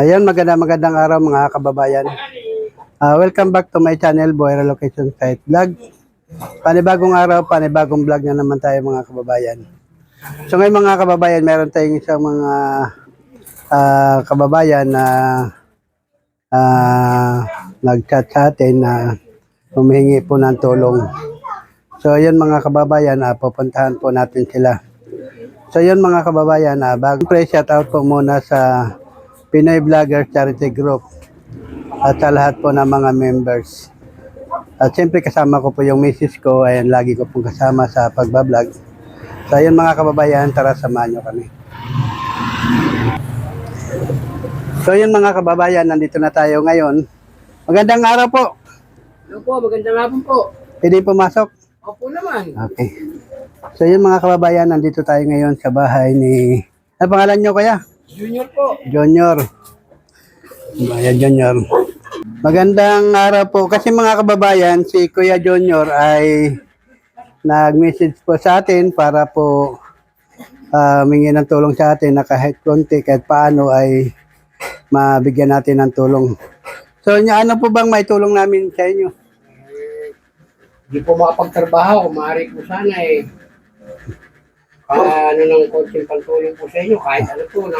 Ayan, maganda magandang araw mga kababayan. Ah, welcome back to my channel, Boy Relocation Site Vlog. Panibagong araw, panibagong vlog na naman tayo mga kababayan. So ngayon mga kababayan, meron tayong isang mga ah, kababayan na ah, nag-chat sa atin na humihingi po ng tulong. So yun mga kababayan, ah, pupuntahan po natin sila. So yun mga kababayan, uh, bago pre shout out po muna sa Pinoy Vlogger Charity Group at sa lahat po ng mga members. At siyempre kasama ko po yung misis ko, ayan lagi ko pong kasama sa pagbablog. So yun mga kababayan, tara samahan nyo kami. So yun mga kababayan, nandito na tayo ngayon. Magandang araw po. Ano po, magandang hapon po. Pwede pumasok? Opo naman. Okay. So yun mga kababayan, nandito tayo ngayon sa bahay ni... Ano pangalan nyo kaya? Junior po. Junior. Kuya Junior. Magandang araw po. Kasi mga kababayan, si Kuya Junior ay nag-message po sa atin para po uh, mingi ng tulong sa atin na kahit konti, kahit paano ay mabigyan natin ng tulong. So, ano po bang may tulong namin sa inyo? Hindi po makapagtrabaho. Maaari po sana eh. Ah, ano ng konting pantulong po sa inyo. Kahit ano po na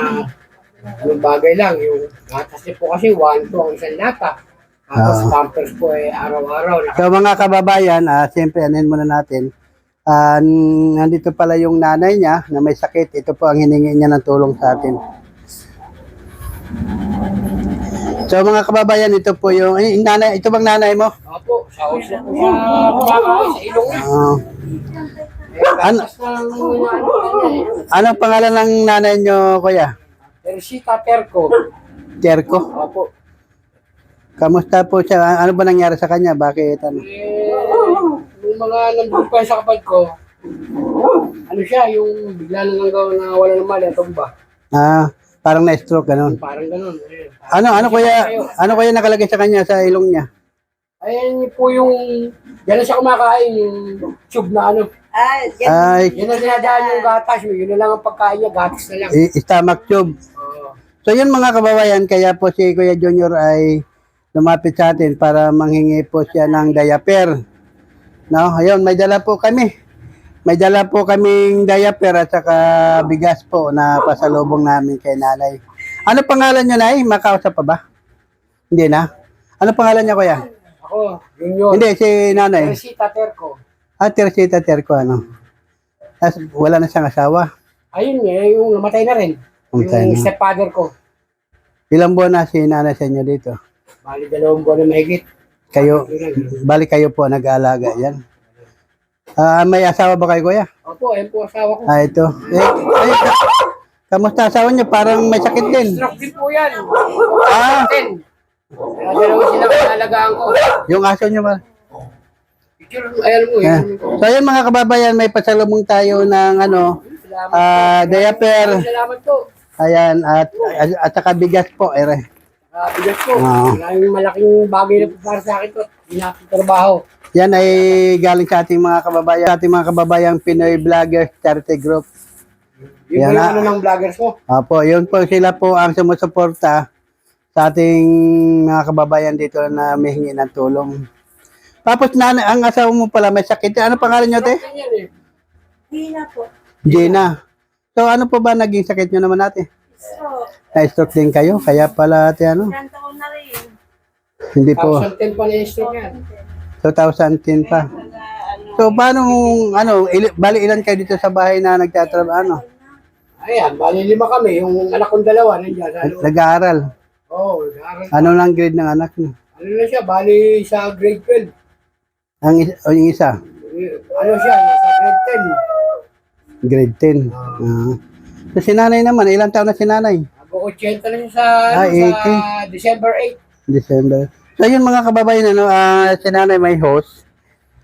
anong bagay lang. Yung gatas niyo po kasi 1 to ang isang lata. Tapos Ah. pampers po eh araw-araw. Naka- So mga kababayan, ah siyempre anin muna natin. Ah, n- nandito pala yung nanay niya na may sakit. Ito po ang hiningi niya ng tulong sa atin. So mga kababayan, ito po yung eh, nanay, ito bang nanay mo? Opo, sa na po sa bahay, sa ilong na. Ano? ano, ano, anong pangalan ng nanay niyo, kuya? Teresita Terco. Jericho. Opo. Kamusta po siya? Ano ba nangyari sa kanya? Bakit ano? Eh, yung mga nandun pa sa kapag ko, ano siya, yung bigla na lang daw na wala ng mali, ito ba? Ah, parang na-stroke ganun. Parang ganun. Eh. Ano ano kuya? Ano kuya nakalagay sa kanya sa ilong niya? Ayan po yung, yan na siya kumakain, yung tube na ano. Ah, yan. Ay, Yan na dinadaan yung gatas, yun na lang ang pagkain niya, gatas na lang. i- stomach tube. Oo. So yun mga kababayan, kaya po si Kuya Junior ay lumapit sa atin para manghingi po siya ng diaper. No, ayun, may dala po kami. May dala po kaming diaper at saka bigas po na pasalubong namin kay nanay. Ano pangalan niyo, Nay? Makausap pa ba? Hindi na? Ano pangalan niya, Kuya? Ako, yun yun. Hindi, si nanay. Teresita Terco. Ah, Teresita Terco, ano? As, wala na siyang asawa. Ayun eh, yung namatay na rin. Namatay yung na. stepfather ko. Ilang buwan na si nanay sa inyo dito? Bali, dalawang buwan na mahigit. Kayo, bali kayo po nag-aalaga yan. Ah, may asawa ba kayo, kuya? Opo, ayun po asawa ko. Ah, ito. Eh, ay, ka- kamusta asawa niyo? Parang may sakit din. Stroke din po yan. Ah. Kaya dalawa sila kinalagaan ko. yung aso niyo ba? Ayan mo, Yeah. yun. So, ayun mga kababayan, may pasalubong tayo ng ano, Salamat. ah, diaper. Salamat po. Ayan, at, at, at saka bigas po, ere. Ah, bigas po. Oo. Maraming malaking bagay na po para sa akin to. Pinapagtrabaho. Yan ay galing sa ating mga kababayan, sa ating mga kababayang Pinoy Vloggers Charity Group. Yun Yan po yung na. ano ng vloggers mo. Opo, yun po sila po ang sumusuporta sa ating mga kababayan dito na may hingi ng tulong. Tapos na ang asawa mo pala may sakit. Ano pangalan niyo, te? Eh. Hina po. Gina. So ano po ba naging sakit niyo naman ate? So, Na-stroke din kayo? Kaya pala ate ano? taon na rin. Hindi po. 2010 pa na yung stroke yan. 2010 pa. So paano, ano, ili, bali ilan kayo dito sa bahay na nagtatrabaho, ano? Ayan, bali lima kami. Yung anak kong dalawa, nandiyan. Ano? Nag-aaral. Oo, nag-aaral. Ano lang grade ng anak niyo? Ano na siya, bali sa grade 12. Ang, is- o yung isa? Eh, Ano siya, sa grade 10. Grade 10. Ah. So si nanay naman, ilang taon na si nanay? Mag-80 na siya sa, Ah, ano, sa December 8. December. So yun mga kababayan, ano, ah, si nanay may host.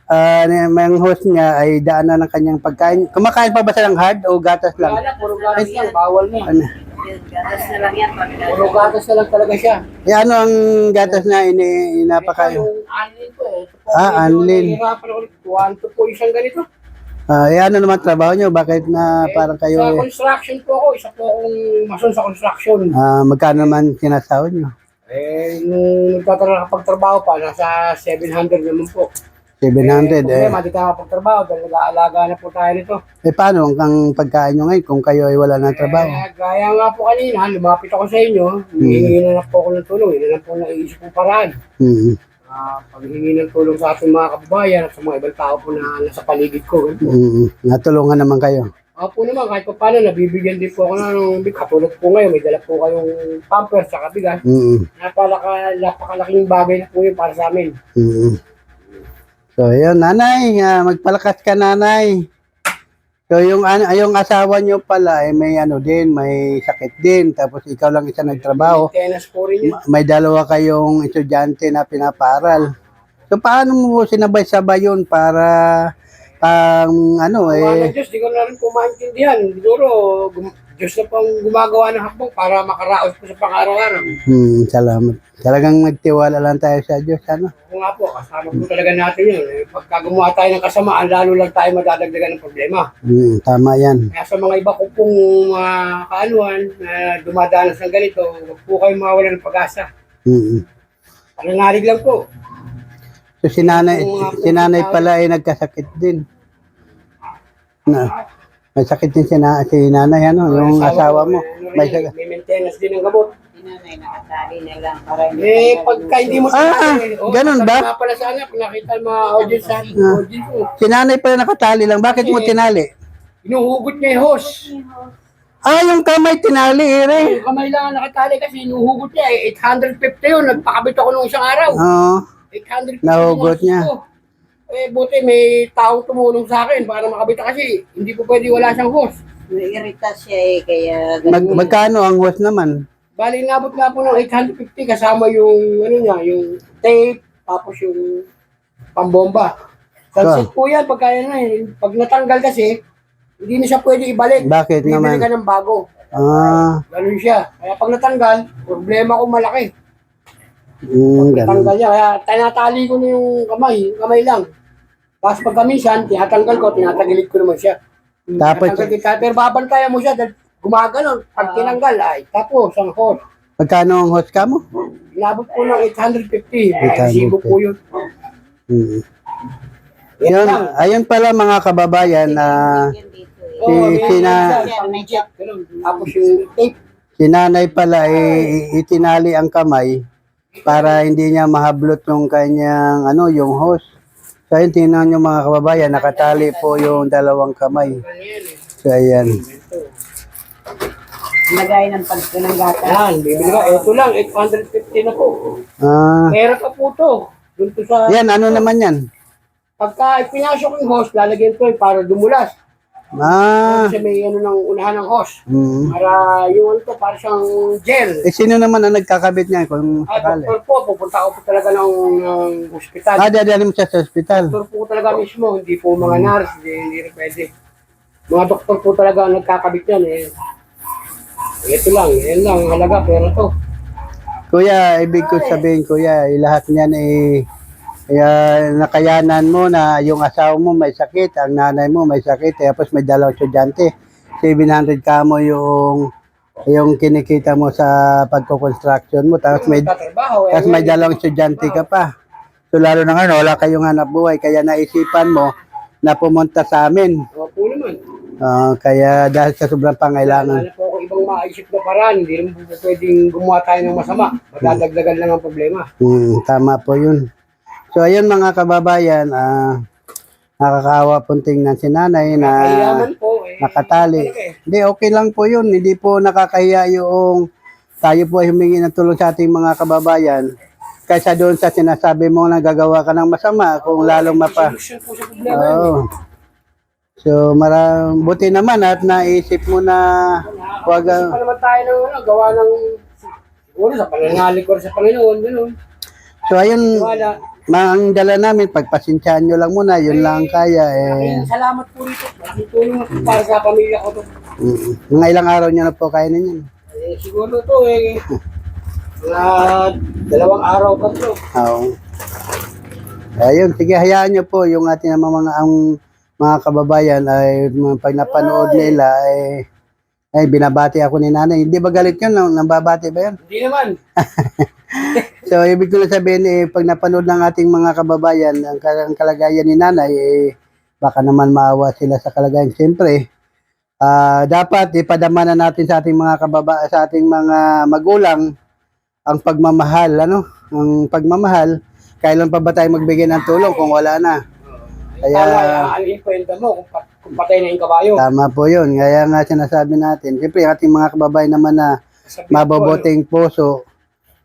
Ah, uh, may ang host niya ay daan na ng kanyang pagkain. Kumakain pa ba siya ng hard o gatas lang? Wala, puro gatas lang, bawal na. Ano? Yun, gatas na lang yan. Puro gatas na lang talaga siya. Eh, ano ang gatas na ini inapakain? Anlin po. eh. Po, Ah, anlin. To po isang ganito. Ah, eh, ano naman trabaho nyo? Bakit na parang Sa kayo, eh, construction po ako, isa po akong mason sa construction. ah, magkano naman sinasahod nyo? Eh, nung nagtatrabaho pagtrabaho pa, nasa 700 naman po. 700 eh. Problema, di tayo pagtrabaho dahil nag-aalaga na po tayo nito. Eh, paano ang pagkain nyo ngayon kung kayo ay wala ng trabaho? Eh, gaya nga po kanina, lumapit ako sa inyo, hihingi na lang po ako ng tulong, yun na po naisip kong paraan. Hmm. Ah, paghingi ng tulong sa ating mga kababayan at sa mga ibang tao po na nasa paligid ko. ganun po. Hmm. Natulungan naman kayo. Ako naman, kahit pa paano, nabibigyan din po ako ng big. Katulad po ngayon, may dala po kayong pampers sa bigas. Hmm. Napalaka, napakalaking bagay na po yun para sa amin. Hmm. So, yun, nanay, ah, magpalakas ka, nanay. So, yung, ano, yung asawa nyo pala, eh, may ano din, may sakit din. Tapos, ikaw lang isa nagtrabaho. May dalawa kayong estudyante na pinaparal. So, paano mo sinabay-sabay yun para pang ano eh, Diyos, di ko na rin po maintindihan. Siguro, Diyos na pong gumagawa ng hakbang para makaraos po sa pang-araw-araw. hmm, salamat. Talagang magtiwala lang tayo sa Diyos, ano? Kung nga po, kasama po talaga natin yun. Eh, pagka gumawa tayo ng kasamaan, lalo lang tayo madadagdagan ng problema. Hmm, tama yan. Kaya sa mga iba ko pong mga kaanuhan na dumadanas ng ganito, huwag po kayo mawala ng pag-asa. Hmm. Pananalig lang po. So, si nanay, si nanay pala ay nagkasakit din. Na, may sakit din si, na, si nanay, ano? Yung asawa mo. eh, May may, sakit. may maintenance din ng gamot. Sinanay nakatali na lang para hindi Eh, pagka hindi mo Ah, sinabi, ganun ba? Nga pala sana, kung nakita yung mga audience sa Ah. audience ko, Si nanay pala nakatali lang. Bakit mo tinali? inuhugot niya yung hose. Ah, yung kamay tinali, ere. Yung kamay lang ang nakatali kasi inuhugot niya. Eh, 850 yun. Nagpakabit ako nung isang araw. Oo. 850 Nahugot niya. ko. Eh, buti may taong tumulong sa akin para makabit kasi hindi po pwede wala siyang hose. Nairita siya eh, kaya Mag, magkano ang host naman? Bali, nabot nga po ng 850 kasama yung, ano niya, yung tape, tapos yung pambomba. Sunset po yan, pagka yan na eh. Pag natanggal kasi, hindi na siya pwede ibalik. Bakit Bibili naman? ka ng bago. Ah, Ganun siya. Kaya pag natanggal, problema ko malaki. Mm, ganun. Niya. Kaya tinatali ko na yung kamay, kamay lang. Tapos pag kaminsan, tinatanggal ko, tinatagilid ko naman siya. Tapos- Tinatanggal kita, pero babantayan mo siya dahil gumaganon. Pag tinanggal, ay tapos ang hose. Magkano ang host ka mo? Inabot po ng 850. 850. Resibo po yun. Mm. Yan Yun, lang. ayun pala mga kababayan na yan dito eh. Oo, Si- may sina- siya, pang-check, ganun. Tapos yung tape. si nanay pala eh, itinali ang kamay para hindi niya mahablot yung kanyang ano, yung host. So ayun, tingnan nyo mga kababayan, nakatali po yung dalawang kamay. Yan. So ayan. Lagay ng pagkananggata. Yan, bibili ka. Ito lang, 850 na po. Ah, Pera pa po to. Doon to sa... yan, ano naman yan? Pagka pinasok yung hose, lalagyan to eh, para dumulas. Ah, Kasi may ano ng unahan ng hose. mm. Para yung ano to, para siyang gel. Eh, sino naman ang nagkakabit niya kung Ay, sakali? doktor po, pupunta ako po talaga ng, ng hospital. Ah, dadalhin mo siya sa ospital. Doktor po talaga mismo, hindi po mga nurse, hindi, hindi rin pwede. Mga doktor po talaga ang nagkakabit yan eh. Ito lang, yan lang, ang halaga, pero to. Kuya, ibig ko sabihin, kuya, eh, lahat niyan eh, eh, nakayanan mo na yung asawa mo may sakit, ang nanay mo may sakit, tapos may dalawang estudyante. 700 ka mo yung yung kinikita mo sa pagko-construction mo, tapos may, eh. tapos may dalawang estudyante ka pa. So lalo na nga, wala kayong hanap buhay, kaya naisipan mo na pumunta sa amin. Opo naman. Ah, kaya dahil sa sobrang pangailangan. Wala po ako ibang maisip na paraan. Hindi naman po pwedeng gumawa tayo ng masama. Madadagdagan lang ang problema. Hmm, tama po yun. So, ayun mga kababayan, ah, nakakaawa pong tingnan si nanay na po. Eh, nakatali. talaga eh. Hindi, okay lang po yun. Hindi po nakakahiya yung tayo po ay humingi ng tulong sa ating mga kababayan. Kaysa doon sa sinasabi mo na gagawa ka ng masama kung lalong mapa. Solusyon po sa problema. Oo. So, maram, buti naman at naisip mo na wag Kasi ah, pa naman tayo ng ano, gawa ng siguro sa pananalig ko sa Panginoon. Ganun. So, ayun, Wala. Ang dala namin, pagpasensyaan nyo lang muna, yun lang ang kaya. Eh, salamat po rito. Malaking tulong na po para sa pamilya ko to. mm, mga ilang araw nyo na po kainin yun. Eh, siguro to eh. Mga dalawang araw pa to. Oo. Ayun, sige, hayaan nyo po yung ating mga, mga ang mga kababayan ay pag napanood nila ay ay binabati ako ni nanay. Hindi ba galit yun? Nambabati ba yun? Hindi naman. So, ibig ko lang sabihin, eh, pag napanood ng ating mga kababayan, ang, ang kalagayan ni nanay, eh, baka naman maawa sila sa kalagayan. Siyempre, ah, dapat ipadama na natin sa ating mga kababa, sa ating mga magulang ang pagmamahal, ano? Ang pagmamahal. Kailan pa ba tayo magbigay ng tulong kung wala na? Kaya- Tama, yung kwenta mo kung patay na yung kabayo. Tama po yun. Kaya nga sinasabi natin. Siyempre, ang ating mga kababayan naman na Sabi ko, mababuting puso,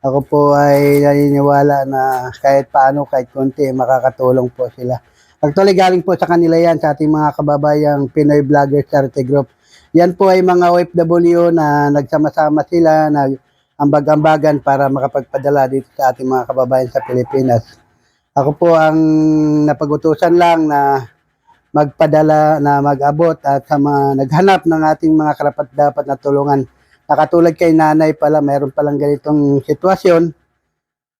ako po ay naniniwala na kahit paano, kahit konti, makakatulong po sila. Actually, galing po sa kanila yan, sa ating mga kababayang Pinoy Vloggers Charity Group. Yan po ay mga OFW na nagsama-sama sila, na ambag-ambagan para makapagpadala dito sa ating mga kababayan sa Pilipinas. Ako po ang napagutusan lang na magpadala na mag-abot at sa mga naghanap ng ating mga karapat-dapat na tulungan. Nakatulad kay nanay pala, mayroon palang ganitong sitwasyon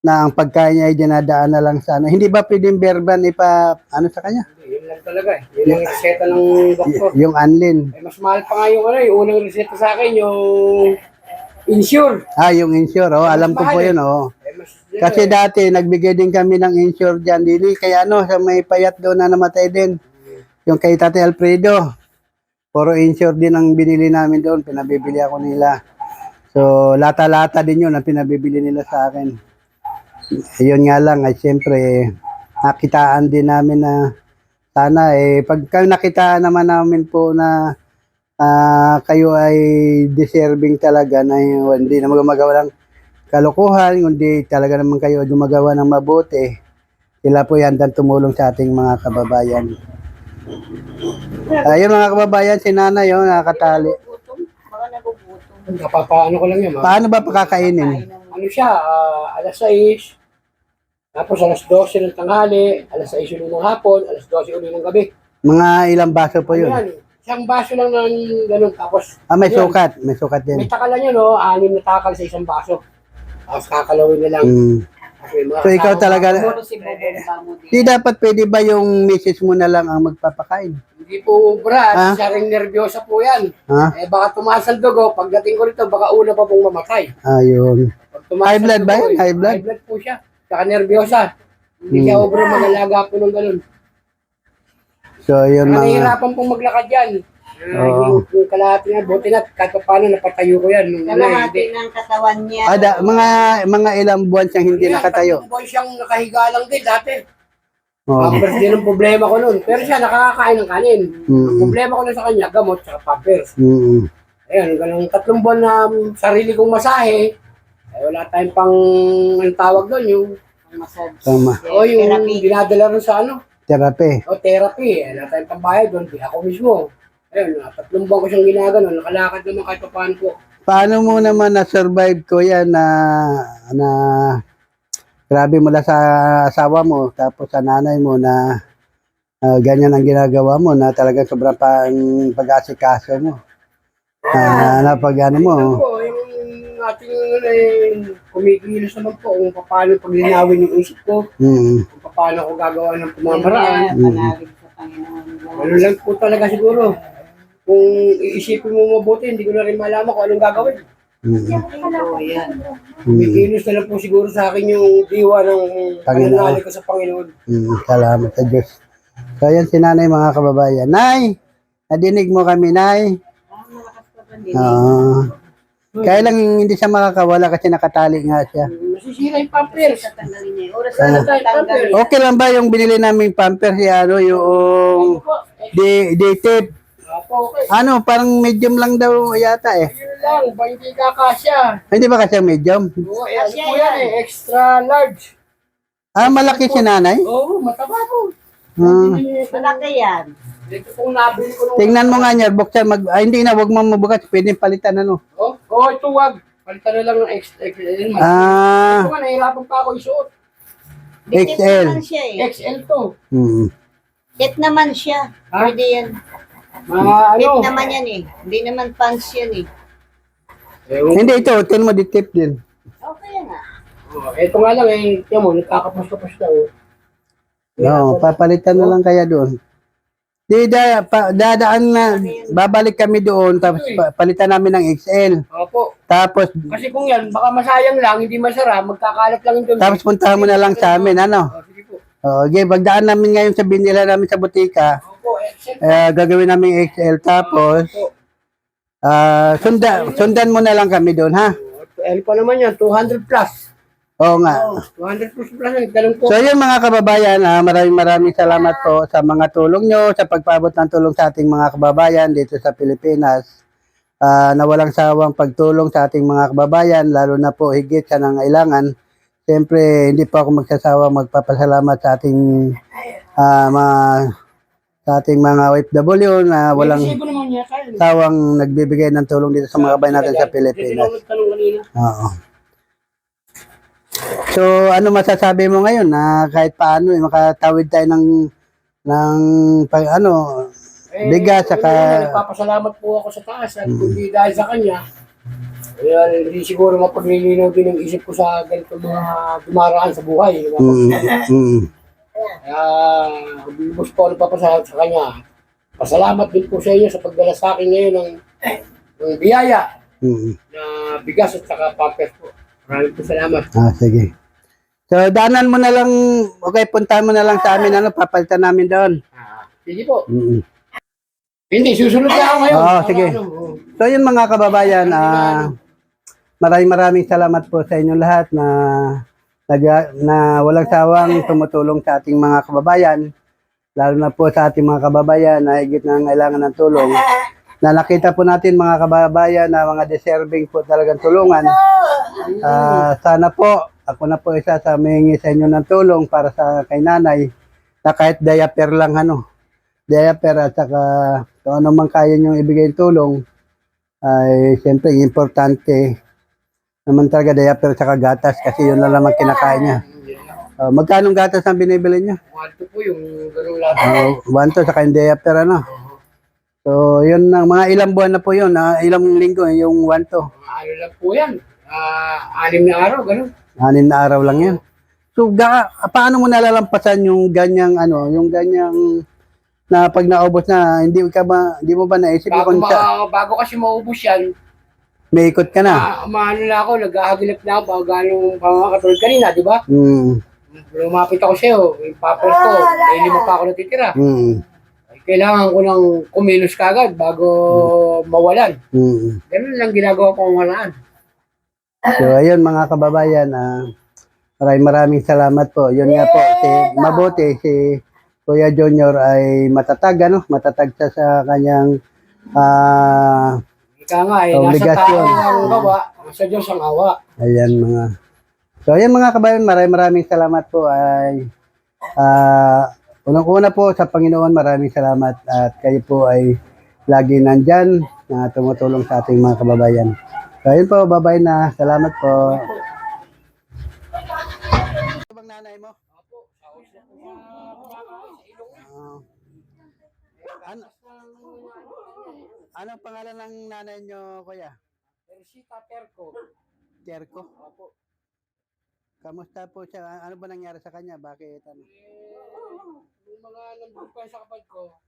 na ang pagkain niya ay dinadaan na lang sa ano. Hindi ba pwedeng berban ipa, ano sa kanya? Yun lang talaga eh. Yun ang reseta ng doktor. Yung anlin. Eh, mas mahal pa nga yung ano, yung unang reseta sa akin, yung insure. Ah, yung insure, oh, alam ko po yun, oh. Eh, Kasi dati, nagbigay din kami ng insure dyan, dili. Kaya ano, sa may payat doon na namatay din. Yung kay Tate Alfredo. Puro insure din ang binili namin doon. Pinabibili ako nila. So, lata-lata din yun ang pinabibili nila sa akin. Ayun nga lang, ay siyempre, nakitaan din namin na sana eh, pagka nakitaan naman namin po na ah, kayo ay deserving talaga na hindi na magawa ng kalokohan, kundi talaga naman kayo gumagawa ng mabuti. Sila po yan tumulong sa ating mga kababayan. Ayun mga kababayan, si nanay yun, nakakatali. Gutom. Baka nagugutom. Napapaano ko lang yun, ha? Paano ba pakakainin? Ano siya, ah, alas 6, tapos alas 12 ng tanghali, alas 6 ulit ng hapon, alas 12 ulit ng gabi. Mga ilang baso po yun? yan? Isang baso lang ng ganun, tapos Ah, may Yun. sukat. May sukat may din. takalan yun, no? Anim na takal sa isang baso. Tapos kakalawin na lang. Mm. So, ikaw talaga, di dapat pwede ba yung misis mo na lang ang magpapakain? Hindi po, Brad, Ah? siya rin nervyosa po yan. Ha? Eh, baka tumaas ang dugo, pagdating ko rito, baka una pa pong mamatay. Ayun. Tumaas High blood ba yun? High blood? High blood po siya. Saka nervyosa. Hindi Hmm. siya obra magalaga po ng ganun. So, yun mga... nahihirapan pong maglakad yan. Uh, yung, yung kalahati na, buti na, kahit pa paano napatayo ko yan. Nung ano, Kalahati ng katawan niya. Ada, mga mga ilang buwan siyang hindi Yan, nakatayo. tatlong buwan siyang nakahiga lang din dati. Oh. Pampers din ang problema ko nun. Pero siya nakakakain ng kanin. Ang Mm. problema ko na sa kanya, gamot sa pampers. Mm. Ayun, ganun tatlong buwan na sarili kong masahe. Eh, wala tayong pang, ang tawag doon, yung, Ang massage. Tama. o yung Therapy. dinadala rin sa ano, Therapy. o therapy. Eh, wala tayong pambayad doon, di ako mismo. Ayun, ah, tatlong buwan ko siyang ginagano, nakalakad naman kahit pa paano po. Paano mo naman na-survive ko yan na na grabe mula sa asawa mo tapos sa nanay mo na ah, ganyan ang ginagawa mo na talagang sobrang pa ang pag-asikaso mo. Ah, na pag ano mo. Po, yung ating eh, kumikilos naman po kung paano paglinawin yung isip ko, Mm. kung paano ko gagawa ng pamamaraan. Panginoon. Ano lang po talaga siguro. Kung iisipin mo mabuti, hindi ko na rin malaman kung anong gagawin. Mm. Oo, yan. Mm. Kumikilos na lang po siguro sa akin yung diwa ng Panginoon. pananali ko sa Panginoon. Mm. Salamat sa Diyos. So yan si nanay mga kababayan. Nay, nadinig mo kami nay. Ah, ba din? Ah. kaya lang hindi siya makakawala kasi nakatali nga siya. Masisira yung pampers. Tatanggalin niya. yung Oras na tayo, tatanggalin. Okay lang ba yung binili naming pampers si ano, yung di, di tape? Ano, parang medium lang daw yata eh. Yun lang, ba hindi kakasya? Hindi ba kasi medium? Oo, eh, ano po yan eh, extra large. Ah, malaki si nanay? Oo, mataba po. Ah. Malaki yan. Ito pong nabili ko nung... Tingnan mo nga niya, buksan, mag, ah, hindi na, wag mo mabukas, pwedeng palitan ano. Oh, oh, ito wag. Palitan na lang ng extra. extra ito Ah, nga, nahirapan pa ako isuot. XL. naman siya eh. XL to. hmm. Fit naman siya. Ha? Pwede yan. Mga Fit ano. naman yan eh. Hindi naman pants yan eh. Ewan Hindi, ito, tin mo, di tape din. Okay nga. Oh, ito nga lang eh, tiyan mo, nagkakapos-kapos na oh. No, papalitan na lang kaya doon. Di, da, pa, dadaan na, babalik kami doon, tapos pa- palitan namin ng XL. Opo. Tapos, Kasi kung yan, baka masayang lang, hindi masarap, magkakalat lang yung tapos puntahan mo na lang sa amin, ano? Oh, sige po. O, okay, pagdaan namin ngayon sa binila namin sa butika, Eh, gagawin namin XL, tapos, Opo. ah sunda, sundan mo na lang kami doon, ha? Ano pa naman yan, 200 plus. Oo nga. Oh, 200 plus plus ganun po. So yun mga kababayan, ah, maraming maraming salamat po sa mga tulong nyo, sa pagpaabot ng tulong sa ating mga kababayan dito sa Pilipinas. Ah, na walang sawang pagtulong sa ating mga kababayan, lalo na po higit sa nangailangan. Siyempre, hindi po ako magsasawa magpapasalamat sa ating ah, mga sa ating mga OFW na walang sawang nagbibigay ng tulong dito sa mga kababayan natin sa Pilipinas. Oo. So, ano masasabi mo ngayon na kahit paano eh, makatawid tayo ng ng pag ano Eh, bigas saka Nagpapasalamat po ako sa taas at kundi dahil sa kanya, eh, hindi siguro mapaglilinaw din ang isip ko sa ganito mga dumaraan sa buhay. mm, Kaya, bubos po ako nagpapasalamat sa kanya. Pasalamat din po sa inyo sa pagdala sa akin ngayon ng, ng biyaya mm. na bigas at saka pampers po. Maraming po salamat. Ah, sige. So, daanan mo na lang, okay, puntahan mo na lang sa amin, ano, papalitan namin doon. Ah, sige po. Mm. Hindi, susunod na ako ngayon. Oo, Para Ah, sige. ano, oo. So, yun mga kababayan, ah, maraming maraming salamat po sa inyong lahat na nag, na walang sawang tumutulong sa ating mga kababayan, lalo na po sa ating mga kababayan na higit na kailangan ng tulong. Na nakita po natin mga kababayan na mga deserving po talagang tulungan. Ah, sana po, ako na po isa sa may sa inyo ng tulong para sa kay nanay na kahit diaper lang ano, diaper at saka kung ano man kaya nyo ibigay tulong, ay siyempre importante naman talaga diaper at saka gatas kasi yun lang naman kinakain niya. Uh, magkano gatas ang binibili niya? Wanto po yung ganung lahat. Uh, one to saka yung diaper ano. So yun ang mga ilang buwan na po yun, ah, ilang linggo yung one to. Mga ano lang po yan. Ah, anim na araw, ganun. Anin na araw lang yan. So, ga, paano mo nalalampasan yung ganyang ano, yung ganyang na pag naubos na, hindi ka ba, hindi mo ba naisip Bago, kung sa, bago kasi maubos yan, may ikot ka na? ah, maano na ako, naghahagilap na ako bago ganong pangangatulad kanina, di ba? Hmm. Lumapit ako sa'yo, yung papers ko, may lima pa ako natitira. Hmm. Kailangan ko ng kumilos kagad bago mawalan. Hmm. Ganun lang ginagawa ko mawalaan. So, ayun mga kababayan, ah, maraming maraming salamat po. Yun nga po, si, mabuti si Kuya Junior ay matatag, ano? Matatag siya sa kanyang ah, Nga eh, nasa Obligasyon. tao ang gawa, sa Diyos ang awa. Ayan mga. So ayan mga kabayan, maraming maraming salamat po ay ah unang-una po sa Panginoon, maraming salamat at kayo po ay lagi nandyan na tumutulong sa ating mga kababayan. So ayun po, babay na. Salamat po. Ito bang nanay mo? Anong pangalan ng nanay nyo, kuya? Teresita Terco. Jericho? Opo. Kamusta po siya? Ano ba nangyari sa kanya? Bakit? Ano? Eh, yung mga nandun pa sa kapatid ko,